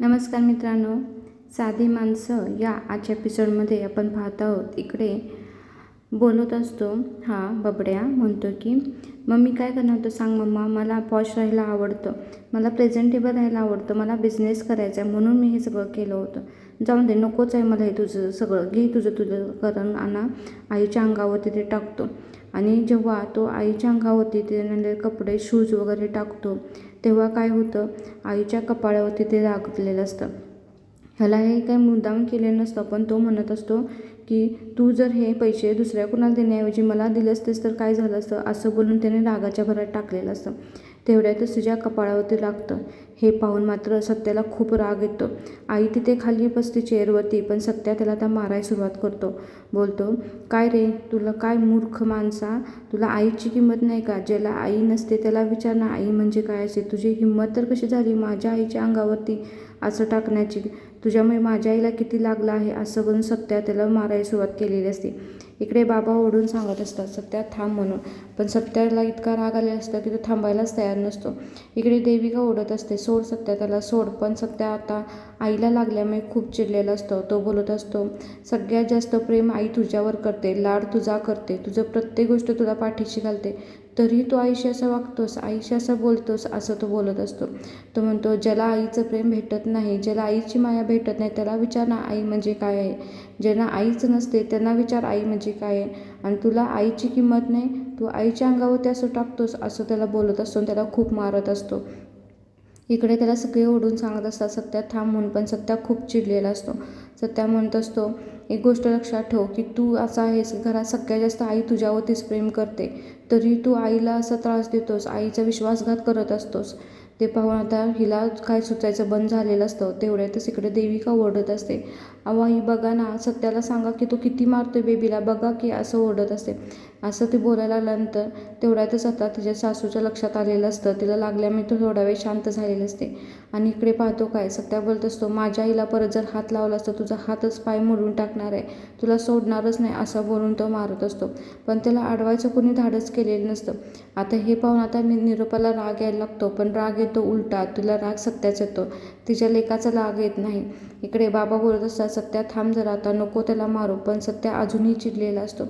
नमस्कार मित्रांनो साधी माणसं या आजच्या एपिसोडमध्ये आपण पाहत आहोत. इकडे बोलत असतो हा बबड्या म्हणतो की मम्मी काय करणार होतं सांग मम्मा मला पॉश राहायला आवडतं मला प्रेझेंटेबल राहायला आवडतं मला बिझनेस करायचा आहे म्हणून मी हे सगळं केलं होतं. जाऊन दे नकोच आहे मला हे तुझं सगळं घे तुझं तुझं करण आणा आईच्या अंगावरती ते टाकतो. आणि जेव्हा तो आईच्या अंगावरती ते नंतर कपडे शूज वगैरे टाकतो तेव्हा काय होतं? आईच्या कपाळावरती ते लागलेलं असतं. ह्याला हे काही मुद्दाम केलेलं नसतं पण तो म्हणत असतो की तू जर हे पैसे दुसऱ्या कुणाला देण्याऐवजी मला दिले असतेस तर काय झालं असतं? असं बोलून त्याने रागाच्या भरात टाकलेलं असतं. तेवढ्यातच तुझ्या कपाळावरती लागतं. हे पाहून मात्र सत्याला खूप राग येतो. आई तिथे खाली बसते चेअरवरती पण सत्या त्याला त्या मारायला सुरुवात करतो. बोलतो काय रे तुला काय मूर्ख माणसा? तुला आईची किंमत नाही का? ज्याला आई नसते त्याला विचार ना. आई म्हणजे काय असते तुझी हिंमत तर कशी झाली माझ्या आईच्या अंगावरती असं टाकण्याची? तुझ्यामुळे माझ्या आईला किती लागलं आहे? असं करून सत्या त्याला मारायला सुरुवात केलेली असते. इकडे बाबा ओढून सांगत असतात सत्या थांब म्हणून. पण सत्याला इतका राग आलेला असतं की तो थांबायलाच तयार नसतो. इकडे देविका ओढत असते सोड सत्या त्याला सोड. पण सत्या आता आईला लागल्यामुळे खूप चिडलेला असतो. तो बोलत असतो सगळ्यात जास्त प्रेम आई तुझ्यावर करते लाड तुझा करते तुझं प्रत्येक गोष्ट तुला पाठीशी घालते. तरी तू आईशी असं वागतोस आईशी असं बोलतोस असं तो बोलत असतो. तो म्हणतो ज्याला आईचं प्रेम भेटत नाही ज्याला आईची माया भेटत नाही त्याला विचार ना आई म्हणजे काय आहे? ज्यांना आईच नसते त्यांना विचार आई म्हणजे काय आहे? आणि तुला आईची किंमत नाही? तू आईच्या अंगावर ते असं टाकतोस असं त्याला बोलत असतो आणि त्याला खूप मारत असतो. इकडे त्याला सगळे ओढून सांगत असतात सत्या थांब म्हणून पण सत्या खूप चिडलेला असतो. सत्या म्हणत असतो एक गोष्ट लक्षात ठेव की तू असा आहेस घरात सगळ्यात जास्त आई तुझ्यावरतीच प्रेम करते. तरी तू आईला असा त्रास देतोस आईचा विश्वासघात करत असतोस. ते पाहून आता हिला काय सुचायचं बंद झालेलं असतं तेवढ्यातच इकडे देविका ओरडत असते. अहो आई बघा ना सत्याला सांगा की तो किती मारतोय बेबीला. बघा की असं ओरडत असते. असं ते बोलायला लागल्यानंतर तेवढ्यातच आता तिच्या सासूच्या लक्षात आलेलं असतं. तिला लागल्यामुळे तो थोडा वेळ शांत झालेलं असते. आणि इकडे पाहतो काय सत्या बोलत असतो माझ्या आईला परत जर हात लावला असता तुझा हातच पाय मोडून टाकणार आहे. तुला सोडणारच नाही असं बोलून तो मारत असतो. पण त्याला अडवायचं कोणी धाडस केलेलं नसतं. आता हे पाहून आता मी निरोपाला राग यायला लागतो. पण राग येतो उलटा. तुला राग सत्याच येतो. तिच्या लेकाचा लाग येत नाही. इकडे बाबा बोलत असतात सत्या थांब जरा आता नको त्याला मारू पण सत्या अजूनही चिडलेला असतो.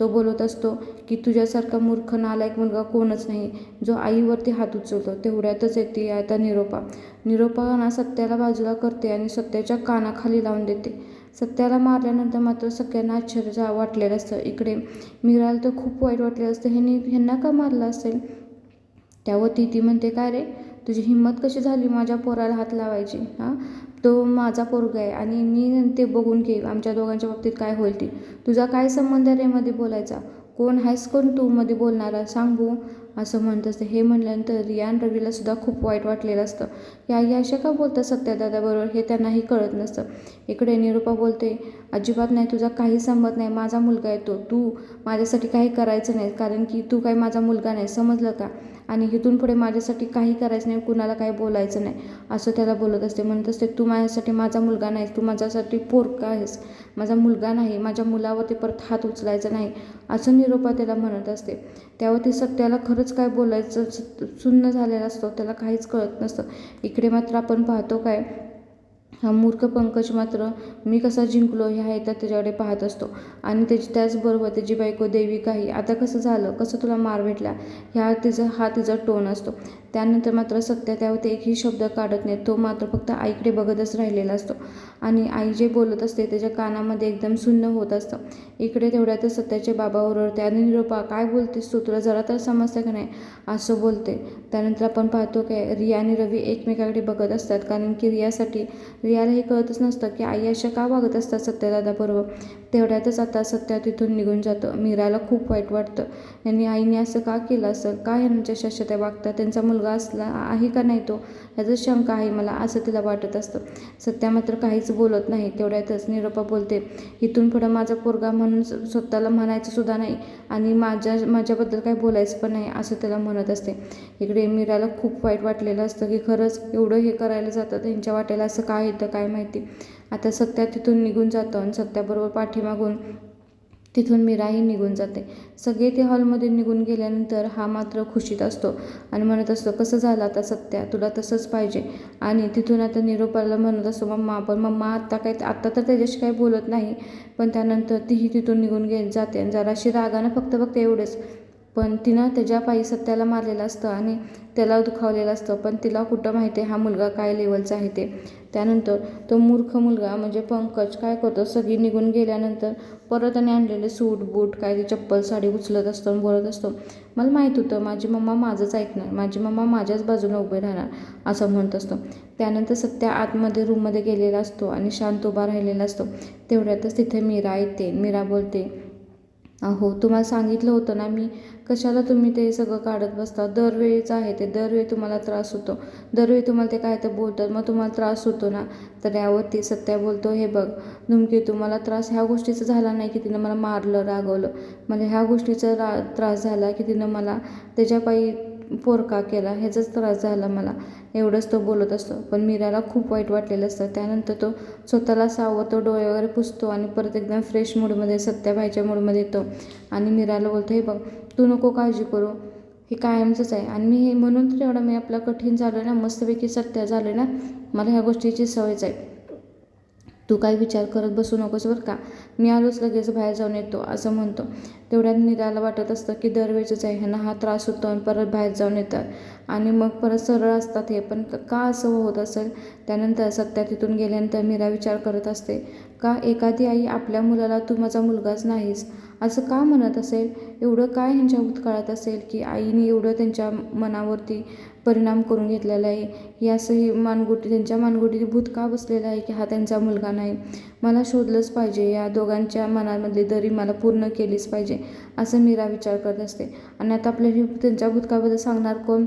तो बोलत असतो की तुझ्यासारखा मूर्ख नालायक मुलगा कोणच नाही. जो आईवरती हात उचलतो तेवढ्यातच येते आता निरोपा. निरोपा ना सत्याला बाजूला करते आणि सत्याच्या कानाखाली लावून देते. सत्याला मारल्यानंतर मात्र सगळ्यांना आश्चर्य वाटलेलं असतं. इकडे मीराला तर खूप वाईट वाटलेलं असतं. ह्यांनी ह्यांना का मारलं असेल? त्यावर ती ती म्हणते काय रे? तुझी हिंमत कशी झाली माझ्या पोराला हात लावायची? हां? तो माझा पोरगा आहे आणि मी ते बघून घे आमच्या दोघांच्या बाबतीत काय होईल ती. तुझा काय संबंध रे मध्ये बोलायचा? कोण आहेस कोण तू मध्ये बोलणारा? सांग असं म्हणत असते. हे म्हणल्यानंतर रियान रवीला सुद्धा खूप वाईट वाटलेलं असतं. की आई अशा का बोलतात सत्यादादाबरोबर हे त्यांनाही कळत नसतं. इकडे निरूपा बोलते अजिबात नाही तुझा काही संबंध नाही. माझा मुलगा आहे तो. तू माझ्यासाठी काही करायचं नाही. कारण की तू काही माझा मुलगा नाही. समजलं का? आणि इथून पुढे माझ्यासाठी काही करायचं नाही कुणाला काही बोलायचं नाही. असं त्याला बोलत असते. म्हणत असते तू माझ्यासाठी माझा मुलगा नाही तू माझ्यासाठी पोरका आहेस. माझा मुलगा नाही. माझ्या मुलावरती परत हात उचलायचा नाही. असं निरोपा त्याला म्हणत असते. त्यावर ते सत्याला खरंच काय बोलायचं सुन्न झालेला असतो. त्याला काहीच कळत नसतं. इकडे मात्र आपण पाहतो काय हा मूर्ख पंकज मात्र मी कसा जिंकलो ह्या ह्याच्यात त्याच्याकडे पाहत असतो. आणि त्याची त्याचबरोबर त्याची बायको देविकाही आता कसं झालं? कसं तुला मार भेटला? ह्या तिचा हा तिचा टोन असतो. त्यानंतर मात्र सत्य त्यावरती एकही शब्द काढत नाही तो मात्र फक्त आईकडे बघतच राहिलेला असतो. आणि आई जे बोलत असते त्याच्या कानामध्ये एकदम सुन्न होत असतं. इकडे तेवढ्यातच सत्याचे बाबा ओरडते आणि निरोपा काय बोलतेस तू? तुला जरा तर समजतं का नाही? असं बोलते. त्यानंतर आपण पाहतो काय रिया आणि रवी एकमेकाकडे बघत असतात. कारण की रियासाठी रियाला हे कळतच नसतं की आई अशा का वागत असतात सत्यदादाबरोबर. तेवढ्यातच आता सत्या तिथून निघून जातं. मीराला खूप वाईट वाटतं. यांनी आईने असं का केलं असं? का यांच्या शाश्वत्या वागतात? त्यांचा मुलगा असला आहे का नाही तो? याचं शंका आहे मला असं तिला वाटत असतं. सत्या मात्र काहीच बोलत नाही. तेवढ्यातच निरोपा बोलते इथून पुढं माझा पोरगा म्हणून स्वतःला म्हणायचं सुद्धा नाही आणि माझ्या माझ्याबद्दल काही बोलायचं पण नाही असं त्याला म्हणत असते. इकडे मीराला खूप वाईट वाटलेलं असतं की खरंच एवढं हे करायला जातं त्यांच्या वाटेला असं काय येतं काय माहिती. आता सत्या तिथून निघून जातं आणि सत्याबरोबर पाठीमागून तिथून मीराही निघून जाते. सगळे ते हॉलमध्ये निघून गेल्यानंतर हा मात्र खुशीत असतो आणि म्हणत असतो कसं झालं आता सत्या? तुला तसंच पाहिजे. आणि तिथून आता निरोपाला म्हणत असतो मम्मा पण मम्मा आत्ता काय आत्ता तर त्याच्याशी काही बोलत नाही. पण त्यानंतर तीही तिथून निघून गे जाते आणि जराशी रागानं फक्त फक्त एवढंच. पण तिनं त्याच्या पायी सत्याला मारलेलं असतं आणि त्याला दुखावलेलं असतं. पण तिला कुठं माहिती आहे हा मुलगा काय लेवलचा आहे ते? त्यानंतर तो मूर्ख मुलगा म्हणजे पंकज काय करतो? सगळी निघून गेल्यानंतर परत आणि आणलेले सूट बूट काय ते चप्पल साडी उचलत असतो आणि बोलत असतो मला माहीत होतं माझी मम्मा माझंच ऐकणार. माझी मम्मा माझ्याच बाजूने उभे राहणार असं म्हणत असतो. त्यानंतर सत्या आतमध्ये रूममध्ये गेलेला असतो आणि शांत उभा राहिलेला असतो. तेवढ्यातच तिथे मीरा येते. मीरा बोलते अहो तुम्हाला सांगितलं होतं ना मी कशाला तुम्ही ते सगळं काढत बसता? दरवेळीच आहे ते दरवेळी तुम्हाला त्रास होतो. दरवेळी तुम्हाला ते काय तर बोलतात मग तुम्हाला त्रास होतो ना? तर यावरती सत्या बोलतो हे बघ धुमके तुम्हाला त्रास ह्या गोष्टीचा झाला नाही की तिनं मला मारलं रागवलं. मला ह्या गोष्टीचा रा त्रास झाला की तिनं मला त्याच्या पायी पोरका केला ह्याचाच त्रास झाला मला. एवढंच तो बोलत असतो. पण मीराला खूप वाईट वाटलेलं असतं. त्यानंतर तो स्वतःला सावरतो डोळे वगैरे पुसतो आणि परत एकदम फ्रेश मूडमध्ये सत्याबाईच्या मूडमध्ये येतो. आणि मीराला बोलतो हे बघ तू नको काळजी करू. हे कायमचंच आहे. आणि मी हे म्हणून तर एवढा मी आपला कठीण झालो आहे ना मस्तपैकी सत्या झालो ना मला ह्या गोष्टीची सवयच आहे. तू काही विचार करत बसू नकोस बरं का? मी आलोच लगेच बाहेर जाऊन येतो असं म्हणतो. तेवढ्यात निराला वाटत असतं की दरवेळेच आहे ह्यांना हा त्रास होतो आणि परत बाहेर जाऊन येतात. आणि मग परत सरळ असतात हे पण का असं होत असेल? त्यानंतर सत्या तिथून गेल्यानंतर मीरा विचार करत असते का एखादी आई आपल्या मुलाला तू माझा मुलगाच नाहीस? असं का म्हणत असेल? एवढं काय ह्यांच्या भूतकाळात असेल की आईने एवढं त्यांच्या मनावरती परिणाम करून घेतलेला आहे? ही असं ही मानगुटी त्यांच्या मानगुटीत भूत का बसलेला आहे की हा त्यांचा मुलगा नाही? मला शोधलंच पाहिजे. या दोघांच्या मनामधली दरी मला पूर्ण केलीच पाहिजे असं मीरा विचार करत असते. आणि आता आपल्याला त्यांच्या भूतकाळबद्दल सांगणार कोण?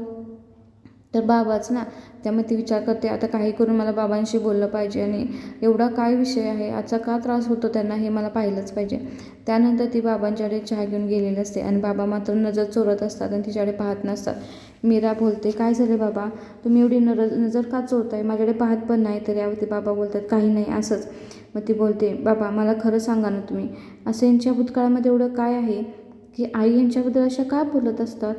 तर बाबाच ना. त्यामुळे ती विचार करते आता काही करून मला बाबांशी बोललं पाहिजे आणि एवढा काय विषय आहे? आजचा का त्रास होतो त्यांना हे मला पाहिलंच पाहिजे. त्यानंतर ती बाबांच्याकडे चहा घेऊन गेलेली असते आणि बाबा मात्र नजर चोरत असतात आणि तिच्याकडे पाहत नसतात. मीरा बोलते काय झालं बाबा? तुम्ही एवढी नर नजर का चोरताय? माझ्याकडे पाहत पण नाही. तर यावरती बाबा बोलतात काही नाही असंच. मग ती बोलते बाबा मला खरं सांगा ना तुम्ही. असं यांच्या भूतकाळामध्ये एवढं काय आहे? की आई यांच्याबद्दल अशा का बोलत असतात?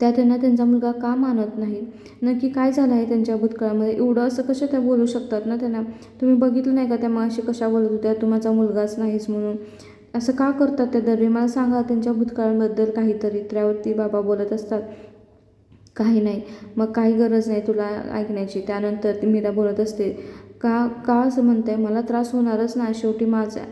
त्या त्यांना त्यांचा मुलगा का मानत नाही? नक्की काय झालं आहे त्यांच्या भूतकाळामध्ये? एवढं असं कसं त्या बोलू शकतात ना त्यांना? तुम्ही बघितलं नाही का त्या माशी कशा बोलत होत्या? तू माझा मुलगाच नाहीस म्हणून. असं का करतात त्या दरवे मला सांगा त्यांच्या भूतकाळाबद्दल काहीतरी. त्यावरती बाबा बोलत असतात. काही नाही. मग काही गरज नाही तुला ऐकण्याची. त्यानंतर ती मीरा बोलत असते का का असं म्हणते मला त्रास होणारच ना. शेवटी माझ्या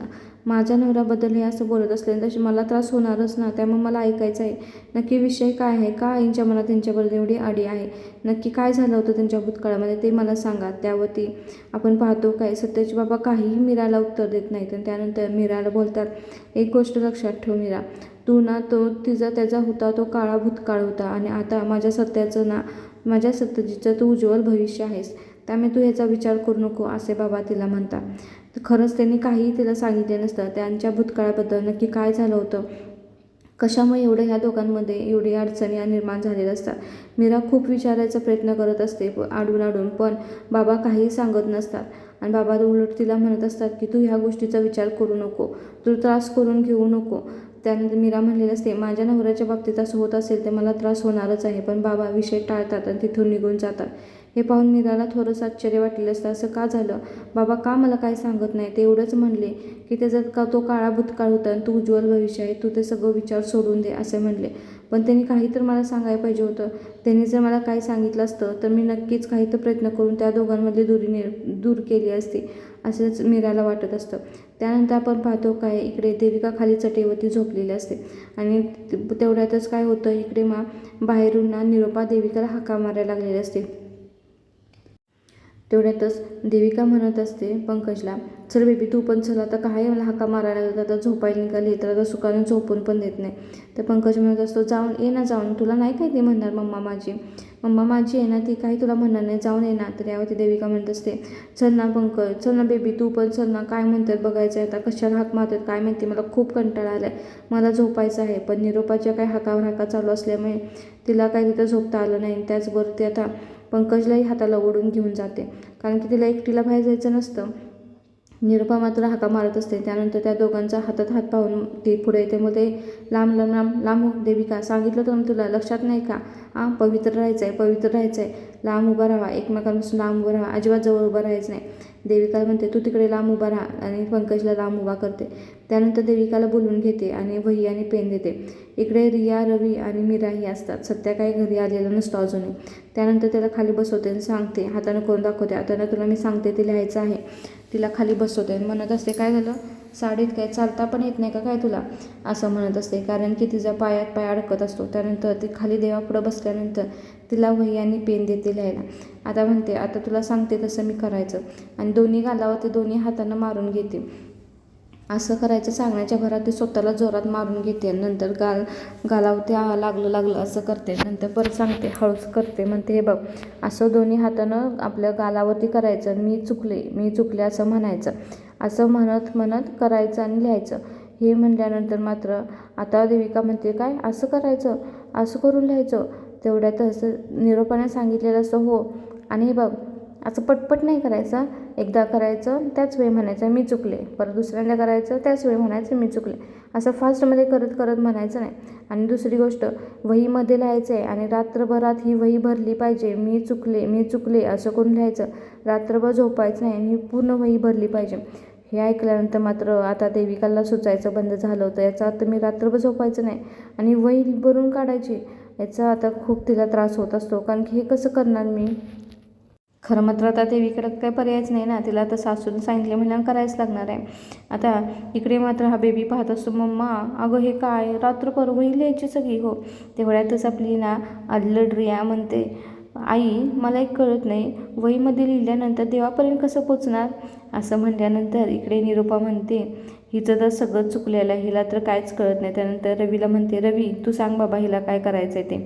माझ्या नवऱ्याबद्दल हे असं बोलत असले तशी मला त्रास होणारच ना त्यामुळे मला ऐकायचं आहे. नक्की विषय काय आहे? का आईंच्या मनात त्यांच्याबद्दल एवढी आडी आहे? नक्की काय झालं होतं त्यांच्या भूतकाळामध्ये ते मला सांगा. त्यावरती आपण पाहतो काय सत्याची बाबा काहीही मीराला उत्तर देत नाहीत आणि त्यानंतर मीराला बोलतात एक गोष्ट लक्षात ठेव मीरा. तू ना तो तिचा त्याचा होता तो काळा भूतकाळ होता आणि आता माझ्या सत्याचं ना माझ्या सत्यजीचं तू उज्ज्वल भविष्य आहेस. त्यामुळे तू ह्याचा विचार करू नको असे बाबा तिला म्हणतात. खरंच त्यांनी काहीही तिला सांगितले नसतं. त्यांच्या भूतकाळाबद्दल नक्की काय झालं होतं? कशामुळे एवढं ह्या दोघांमध्ये एवढी अडचणी निर्माण झालेल्या असतात? मीरा खूप विचारायचा प्रयत्न करत असते आडून आडून पण बाबा काहीही सांगत नसतात. आणि बाबा उलट तिला म्हणत असतात की तू ह्या गोष्टीचा विचार करू नको. तू त्रास करून घेऊ नको. त्यानंतर मीरा म्हणलेलं असते माझ्या नवऱ्याच्या बाबतीत असं होत असेल तर मला त्रास होणारच आहे पण बाबा विषय टाळतात आणि तिथून निघून जातात. हे पाहून मीराला थोडंसं आश्चर्य वाटलेलं असतं. असं का झालं? बाबा का मला काय सांगत नाही? ते एवढंच म्हणले की त्याचा का तो काळा भूतकाळ होता आणि तू उज्ज्वल भविष्य आहे तू ते सगळं विचार सोडून दे असे म्हणले. पण त्यांनी काही तर मला सांगायला पाहिजे होतं. त्यांनी जर मला काही सांगितलं असतं तर मी नक्कीच काही तर प्रयत्न करून त्या दोघांमधली दुरी निर दूर केली असती असंच मीराला वाटत असतं. त्यानंतर आपण पाहतो काय इकडे देविका खाली चटेवरती झोपलेली असते. आणि तेवढ्यातच काय होतं इकडे मा बाहेरून ना निरोपा देविकाला हाका मारायला लागलेली असते. तेवढ्यातच देविका म्हणत असते पंकजला चल बेबी तू पण चल आता काय मला हाका मारायला लागला आता झोपायला निघाली तर आता सुखाने झोपून पण देत नाही. तर पंकज म्हणत असतो जाऊन ये ना जाऊन तुला नाही काय ते म्हणणार मम्मा माझी? मम्मा माझी आहे ना ती काही तुला म्हणणार नाही जाऊन ये ना. तर यावरती देविका म्हणत असते चल ना पंकज चल ना बेबी तू पण चल ना काय म्हणतात बघायचं आहे आता कशाला हाक मारतात काय माहिती मला खूप कंटाळा आला आहे मला झोपायचं आहे पण निरोपाच्या काय हाकावर हाका चालू असल्यामुळे तिला काही तिथं झोपता आलं नाही त्याचबरोबर ती आता पंकजलाही हाताला ओढून घेऊन जाते. कारण की तिला एकटीला बाहेर जायचं नसतं. निरुपा मात्र हाका मारत असते. त्यानंतर त्या दोघांचा हातात हात पाहून ती पुढे येते. मग ते लांब लांब लांब लांब हो देविका सांगितलं तर तुला लक्षात नाही का? हां पवित्र राहायचं आहे पवित्र राहायचं आहे लांब उभा राहा. एकमेकांपासून लांब उभं राहा. अजिबात जवळ उभं राहायचं नाही. देविका म्हणते तू तिकडे लांब उभा राहा आणि पंकजला लांब उभा करते. त्यानंतर देविकाला बोलवून घेते आणि वही आणि पेन देते. इकडे रिया रवी आणि मीराही असतात. सध्या काही घरी आलेलं नसतो अजूनही. त्यानंतर त्याला खाली बसवते आणि सांगते हाताने करून दाखवते आता तुला मी सांगते ते लिहायचं आहे. तिला खाली बसवते आणि म्हणत असते काय झालं? साडीत काय चालता पण येत नाही का काय तुला? असं म्हणत असते. कारण की तिचा पायात पाय अडकत असतो. त्यानंतर ती खाली देवापुढं बसल्यानंतर तिला वही आणि पेन देते लिहायला. आता म्हणते आता तुला सांगते तसं मी करायचं. आणि दोन्ही गालावर ते दोन्ही हातानं मारून घेते. असं करायचं सांगण्याच्या भरात ती स्वतःला जोरात मारून घेते नंतर गाल गालावरती आ लागलं लागलं असं करते. नंतर परत सांगते हळूच करते. म्हणते हे बघ असं दोन्ही हातानं आपल्या गालावरती करायचं मी चुकले मी चुकले असं म्हणायचं. असं म्हणत म्हणत करायचं आणि लिहायचं. हे म्हणल्यानंतर मात्र आता देविका म्हणते काय? असं करायचं? असं करून लिहायचं? तेवढ्यात असं निरोपाने सांगितलेलं असं हो. आणि हे बघ असं पटपट नाही करायचं. एकदा करायचं त्याच वेळी म्हणायचं मी चुकले. परत दुसऱ्यांदा करायचं त्याच वेळी म्हणायचं मी चुकले. असं फास्टमध्ये करत करत म्हणायचं नाही. आणि दुसरी गोष्ट वहीमध्ये लिहायचं आहे आणि रात्रभरात ही वही भरली पाहिजे. मी चुकले मी चुकले असं करून लिहायचं. रात्रभर झोपायचं नाही आणि पूर्ण वही भरली पाहिजे. हे ऐकल्यानंतर मात्र आता देविकाला सुचायचं बंद झालं होतं. याचा अर्थ मी रात्रभर झोपायचं नाही आणि वही भरून काढायची याचा आता खूप तिला त्रास होत असतो. कारण की हे कसं करणार मी? खरं मात्र आता देवीकडं काही पर्यायच नाही ना? तिला आता सासून सांगितले म्हणल्यावर करायच लागणार आहे. आता इकडे मात्र हा बेबी पाहत असतो मम्मा अगं हे काय? रात्रभर वही लिहायची सगळी हो. तेवढ्यातच आपली ना अल्लड रिया म्हणते आई मला एक कळत नाही वहीमध्ये लिहिल्यानंतर देवापर्यंत कसं पोचणार? असं म्हणल्यानंतर इकडे निरूपा म्हणते हिचं तर सगळं चुकलेलं हिला तर काहीच कळत नाही. त्यानंतर रवीला म्हणते रवी तू सांग बाबा हिला काय करायचं आहे ते.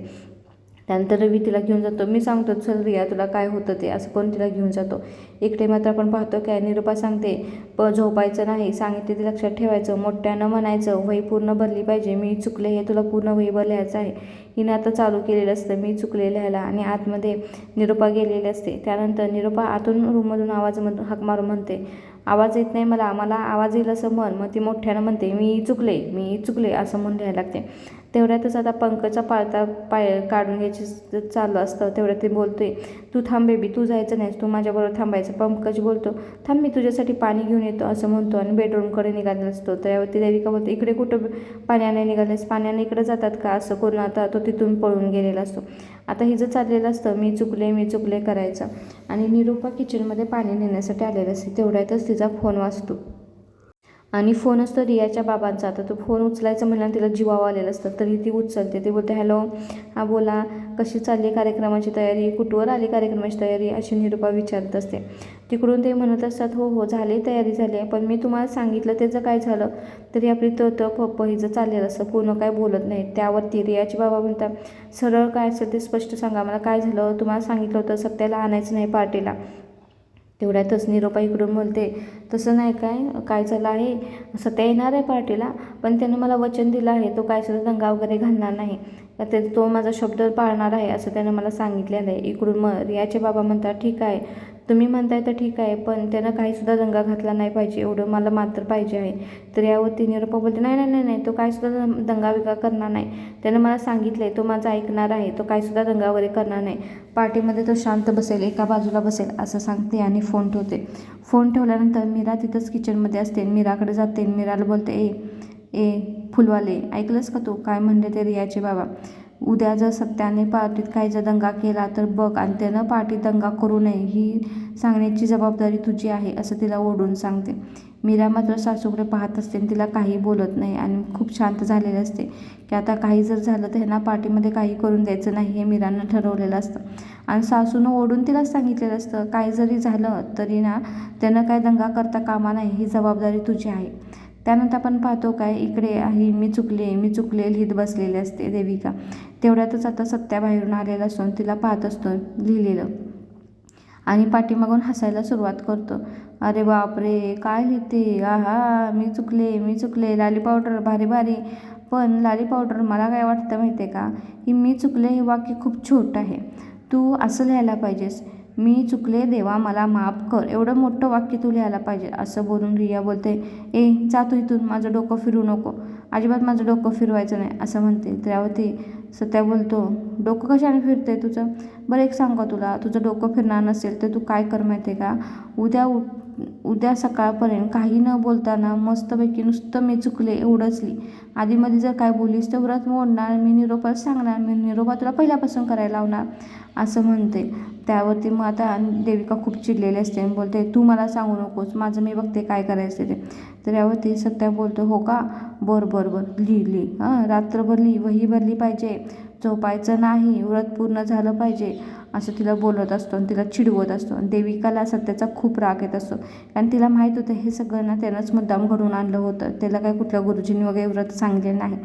त्यानंतर रवी तिला घेऊन जातो. मी सांगतो चल रिया तुला काय होतं ते असं कोण तिला घेऊन जातो. इकडे मात्र आपण पाहतो काय निरूपा सांगते प झोपायचं नाही सांगितले ते लक्षात ठेवायचं. मोठ्यानं म्हणायचं वही पूर्ण भरली पाहिजे मी चुकले हे तुला पूर्ण वहीभर लिहायचं आहे. हिनं आता चालू केलेलं असतं मी चुकले लिहायला आणि आतमध्ये निरूपा गेलेली असते. त्यानंतर निरूपा आतून रूममधून आवाजमधून हाक मारून म्हणते आवाज येत नाही मला मला आवाज येईल असं म्हण मग ती मोठ्यानं म्हणते मी चुकले मी चुकले असं म्हणून लिहायला लागते. तेवढ्यातच आता पंकचा पाळता पाय काढून घ्यायची चालू असतं. तेवढ्यात ते बोलतोय तू थांब बेबी तू जायचं नाहीस तू माझ्याबरोबर थांबायचं. पंकज बोलतो थांब मी तुझ्यासाठी पाणी घेऊन येतो असं म्हणतो आणि बेडरूमकडे निघालेला असतो. त्यावरती देविका बोलतो इकडे कुठं पाण्याने निघालेस पाण्याने इकडे जातात का? असं करून आता तो तिथून पळून गेलेला असतो. आता हिचं चाललेलं असतं मी चुकले मी चुकले करायचं. आणि निरूपा किचनमध्ये पाणी नेण्यासाठी आलेलं असते. तेवढ्यातच तिचा फोन वाचतो आणि फोन असतो रियाच्या बाबांचा. आता तो फोन उचलायचं म्हणल्यानं तिला जीवावं आलेलं असतं तरी ती उचलते. ते बोलते हॅलो हा बोला कशी चालली कार्यक्रमाची तयारी? कुठवर आली कार्यक्रमाची तयारी? अशी निरूपा विचारत असते. तिकडून ते म्हणत असतात हो हो झाले तयारी झाली आहे. पण मी तुम्हाला सांगितलं त्याचं काय झालं? तरी आपली त त पप्प हिचं चाललेलं असतं. पूर्ण काय बोलत नाही. त्यावरती रियाचे बाबा म्हणतात सरळ काय असेल ते स्पष्ट सांगा. मला काय झालं? तुम्हाला सांगितलं होतं सत्याला आणायचं नाही पार्टीला. तेवढ्यातच निरोपा इकडून बोलते तसं नाही काय? काय झालं आहे? सत्या येणार आहे पार्टीला पण त्याने मला वचन दिलं आहे तो काय सुद्धा दंगा वगैरे घालणार नाही. तर ते तो माझा शब्द पाळणार आहे असं त्यानं मला सांगितलेलं आहे. इकडून मग रियाचे बाबा म्हणतात ठीक आहे तुम्ही म्हणताय तर ठीक आहे पण त्यानं काहीसुद्धा दंगा घातला नाही पाहिजे एवढं मला मात्र पाहिजे आहे. तर यावरती निरोपा बोलते नाही नाही नाही नाही तो काहीसुद्धा दंगा विगा करणार नाही. त्यानं मला सांगितलं आहे तो माझा ऐकणार आहे तो काहीसुद्धा दंगा वगैरे करणार नाही. पार्टीमध्ये तो शांत बसेल एका बाजूला बसेल असं सांगते आणि फोन ठेवते. फोन ठेवल्यानंतर मीरा तिथंच किचनमध्ये असते मीराकडे जाते मीराला बोलते ए ए फुलवाले ऐकलंस का तू? काय म्हणले ते रियाचे बाबा? उद्या जर सत्याने पार्टीत काही जर दंगा केला तर बघ आणि त्यानं पार्टीत दंगा करू नये ही सांगण्याची जबाबदारी तुझी आहे असं तिला ओढून सांगते. मीरा मात्र सासूकडे पाहत असते आणि तिला काही बोलत नाही आणि खूप शांत झालेले असते की आता काही जर झालं तर ह्यांना पार्टीमध्ये काही करून द्यायचं नाही हे मीरानं ठरवलेलं असतं. आणि सासूनं ओढून तिला सांगितलेलं असतं काय जरी झालं तरी ना त्यानं काय दंगा करता कामा नाही ही जबाबदारी तुझी आहे. त्यानंतर आपण पाहतो काय इकडे आहे मी चुकले मी चुकले लिहित बसलेले असते देविका. तेवढ्यातच आता सत्या बाहेरून आलेला असून तिला पाहत असतो लिहिलेलं. आणि पाठीमागून हसायला सुरुवात करतो. अरे बापरे काय लिहिते? आहा मी चुकले मी चुकले. लाली पावडर भारी भारी. पण लाली पावडर मला काय वाटतं माहिती आहे का? की मी चुकले हे वाक्य खूप छोटं आहे. तू असं लिहायला पाहिजेस. मी चुकले देवा मला माफ कर. एवढं मोठं वाक्य तू लिहायला पाहिजे असं बोलून रिया बोलते ए जा तू इथून माझं डोकं फिरू नको. अजिबात माझं डोकं फिरवायचं नाही असं म्हणते. त्यावरती सत्या बोलतो डोकं कशाने फिरते तुझं? बरं एक सांग तुला? तुझं डोकं फिरणार नसेल तर तू काय कर माहिती आहे का? उद्या उ उद्या सकाळपर्यंत काही न बोलताना मस्तपैकी नुसतं मी चुकले एवढंच लिही आधीमध्ये जर काय बोललीस तर व्रत मोडणार मी निरोपाला सांगणार मी निरोपा तुला पहिल्यापासून करायला लावणार असं म्हणते. त्यावरती मग आता देविका खूप चिडलेली असते आणि बोलते तू मला सांगू नकोस माझं मी बघते काय करायचं ते. तर यावरती सत्या बोलतो हो का? बरं बरं बरं लिही लिही हां रात्रभर लिही वही भरली पाहिजे. झोपायचं नाही व्रत पूर्ण झालं पाहिजे. असं तिला बोलत असतो आणि तिला चिडवत असतो. आणि देविकाला सत्याचा खूप राग येत असतो. कारण तिला माहीत होतं हे सगळं ना त्यानंच मुद्दाम घडवून आणलं होतं. त्याला काय कुठल्या गुरुजींनी वगैरे व्रत सांगले नाही.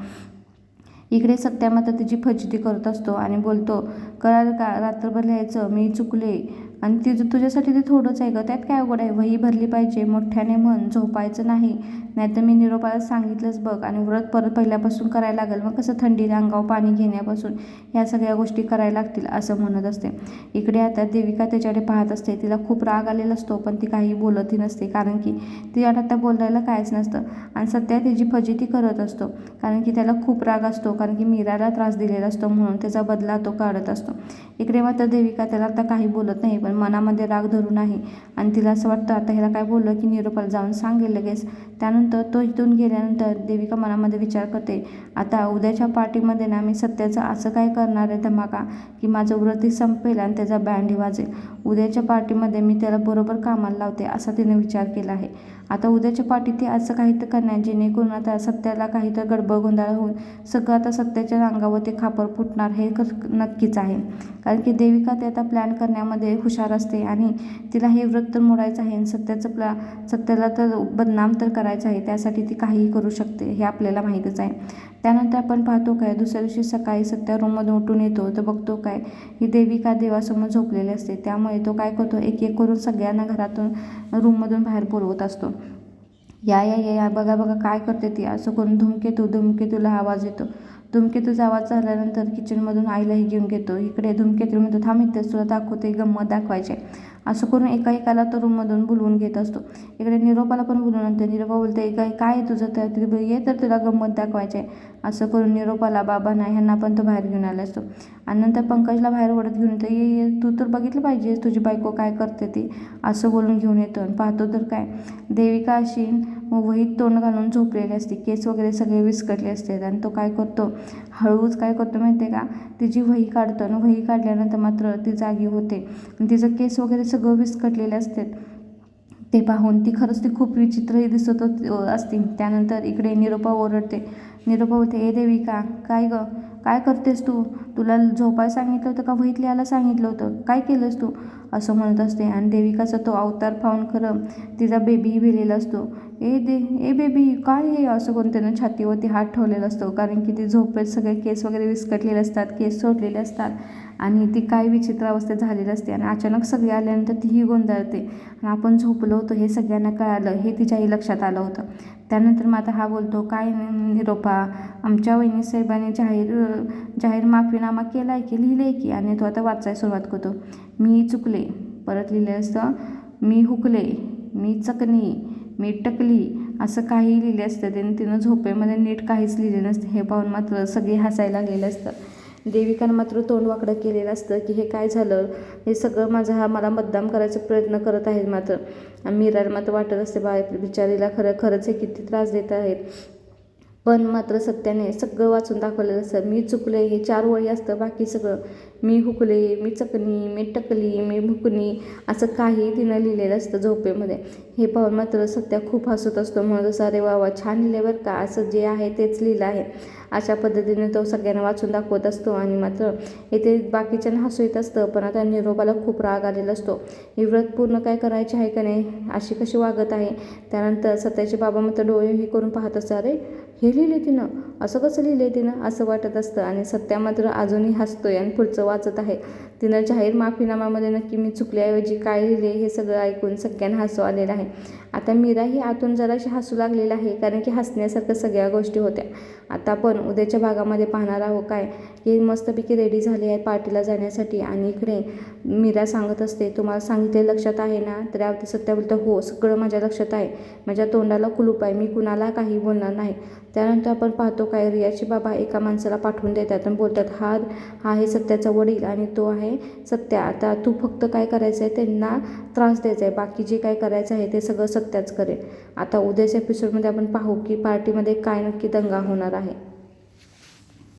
इकडे सत्या मात्र तिची फजिती करत असतो आणि बोलतो कळालं का रात्रभर लिहायचं मी चुकले. आणि तिचं तुझ्यासाठी ते थोडंच आहे गं. त्यात काय अवघड आहे? वही भरली पाहिजे. मोठ्याने म्हण झोपायचं नाही. नाहीतर मी निरोपाला सांगितलंच बघ आणि व्रत परत पहिल्यापासून करायला लागेल. मग कसं थंडीने अंगावर पाणी घेण्यापासून ह्या सगळ्या गोष्टी करायला लागतील असं म्हणत असते. इकडे आता देविका त्याच्याकडे पाहत असते. तिला खूप राग आलेला असतो पण ती काही बोलतही नसते. कारण की तिच्याकडे आता बोलायला काहीच नसतं. आणि सध्या त्याची फजिती करत असतो. कारण की त्याला खूप राग असतो. कारण की मीराला त्रास दिलेला असतो म्हणून त्याचा बदला तो काढत असतो. इकडे मात्र देविका त्याला आता काही बोलत नाही पण मनामध्ये राग धरून आहे. आणि तिला असं वाटतं आता ह्याला काय बोललं की निरोपाला जाऊन सांगेल लगेच. त्यानंतर तो इथून गेल्यानंतर देविका मनामध्ये विचार करते आता उद्याच्या पार्टीमध्ये ना मी सत्याचं असं काय करणार आहे धमाका? की माझं व्रती संपेल आणि त्याचा बँडी वाजेल. उद्याच्या पार्टीमध्ये मी त्याला बरोबर कामाला लावते असा तिने विचार केला आहे. आता उद्याच्या पार्टीत ते असं काही तर करणार जेणेकरून आता सत्याला काही तर गडबड गोंधळ होऊन सगळं आता सत्याच्या अंगावरती खापर फुटणार हे क नक्कीच आहे. कारण की देविका ते आता प्लॅन करण्यामध्ये हुशार असते आणि तिला हे व्रत तर मोडायचं आहे आणि सत्याचं प्ला सत्याला तर बदनाम तर करायचं आहे त्यासाठी ती काहीही करू शकते हे आपल्याला माहीतच आहे. त्यानंतर आपण पाहतो काय दुसऱ्या दिवशी सकाळी सत्या रूममधून उठून येतो तर बघतो काय ही देविका देवासमोर झोपलेली असते त्यामुळे तो काय करतो एक एक करून सगळ्यांना घरातून रूममधून बाहेर बोलवत असतो. या या या या बघा बघा काय करते ती असं करून धुमकेतू धुमकेतूला आवाज येतो. धुमकेतूचा आवाज झाल्यानंतर किचनमधून आईलाही घेऊन घेतो. इकडे धुमकेतू म्हणतो थांब इथेच तुला दाखवते गंमत दाखवायचे असं करून एका एकाला तो रूममधून बोलवून घेत असतो. इकडे निरोपाला पण बोलवून आणते निरोपा बोलते काय काय तुझं? तर ये तर तुला गंमत दाखवायचे असं करून निरोपाला बाबा नाही ह्यांना पण तो बाहेर घेऊन आला असतो. आणि नंतर पंकजला बाहेर ओढत घेऊन येतो ये ये तू तर बघितलं पाहिजे तुझी बायको काय करते ती असं बोलून घेऊन येतो. आणि पाहतो तर काय देविका अशी वहीत तोंड घालून झोपलेली असते केस वगैरे सगळे विस्कटले असतात आणि तो काय करतो हळूच काय करतो माहिती आहे का तिची वही काढतो आणि वही काढल्यानंतर मात्र ती जागी होते. आणि तिचं केस वगैरे सगळं विस्कटलेले असतात ते पाहून ती खरंच ती खूप विचित्रही दिसत असते. त्यानंतर इकडे निरोपा ओरडते निरोपा होते ए देविका काय गं? काय करतेस तू? तुला झोपाय सांगितलं होतं का? वहीत लिहायला सांगितलं होतं. काय केलंस तू? असं म्हणत असते. आणि देविकाचा तो अवतार पाहून खरं तिचा बेबीही भिलेला असतो. ए दे ए बेबी काय हे? असं करून त्यानं छातीवरती हात ठेवलेला असतो. कारण की ती झोपेत सगळे केस वगैरे विस्कटलेले असतात केस सोडलेले असतात. आणि ती काय विचित्र अवस्थेत झालेली असते आणि अचानक सगळी आल्यानंतर तीही गोंधळते. आणि आपण झोपलो होतो हे सगळ्यांना कळालं हे तिच्याही लक्षात आलं होतं. त्यानंतर मग आता हा बोलतो काय निरोपा आमच्या वहिनी साहेबांनी जाहीर जाहीर माफीनामा केला आहे की लिहिलं आहे की? आणि तो आता वाचायला सुरुवात करतो. मी चुकले. परत लिहिले असतं मी हुकले मी चकनी मी टकली असं काही लिहिले असतं. त्याने तिनं झोपेमध्ये नीट काहीच लिहिले नसते. हे पाहून मात्र सगळे हसायला गेले असतं देविकानं मात्र तोंड वाकडं केलेलं असतं की हे काय झालं? हे सगळं माझा हा मला मतदान करायचा प्रयत्न करत आहेत मात्र. आणि मीराला मात्र वाटत असते बा बिचारीला खरं खरंच हे किती त्रास देत आहेत. पण मात्र सत्याने सगळं वाचून दाखवलेलं असतं. मी चुकले हे चार वळी असतं बाकी सगळं मी हुकले मी चकनी मी टकली मी भुकणी असं काही तिनं लिहिलेलं असतं झोपेमध्ये. हे पाहून मात्र सत्या खूप हसत असतो. म्हणत असं अरे वा वा छान लिहिले बरं का. असं जे आहे तेच लिहिलं आहे. अशा पद्धतीने तो सगळ्यांना वाचून दाखवत असतो आणि मात्र इथे बाकीच्यांना हसू येत असतं पण आता निरोपाला खूप राग आलेला असतो. ही व्रत पूर्ण काय करायचे आहे का नाही? अशी कशी वागत आहे? त्यानंतर सत्याचे बाबा मात्र डोळे हे करून पाहत असतं अरे हे लिहिले तिनं. असं कसं लिहिलं तिनं? असं वाटत असतं आणि सत्या मात्र अजूनही हसतोय आणि पुढचं वाचत आहे. तिनं जाहीर माफीनामामध्ये नक्की मी चुकल्याऐवजी काय लिहिले हे सगळं ऐकून सगळ्यांना हसू आलेलं आहे. आता मीराही आतून जराशी हसू लागलेलं आहे कारण की हसण्यासारखं सगळ्या गोष्टी होत्या. आता आपण उद्याच्या भागामध्ये पाहणार आहोत काय? हे मस्तपैकी रेडी झाले आहेत पार्टीला जाण्यासाठी आणि इकडे मीरा सांगत असते तुम्हाला सांगितले लक्षात आहे ना? तर यावरती सत्या बोलतं हो सगळं माझ्या लक्षात आहे. माझ्या तोंडाला कुलूप आहे. मी कुणाला काही बोलणार नाही. त्यानंतर आपण पाहतो काय रियाचे बाबा एका माणसाला पाठवून देतात आणि बोलतात हा हा आहे सत्याचा वडील आणि तो आहे आहे. सत्या. आता तू फक्त काय करायचं आहे त्यांना त्रास द्यायचा आहे. बाकी जे काय करायचं आहे ते सगळं सत्याच करेल. आता उद्याच्या एपिसोडमध्ये आपण पाहू की पार्टीमध्ये काय नक्की दंगा होणार आहे.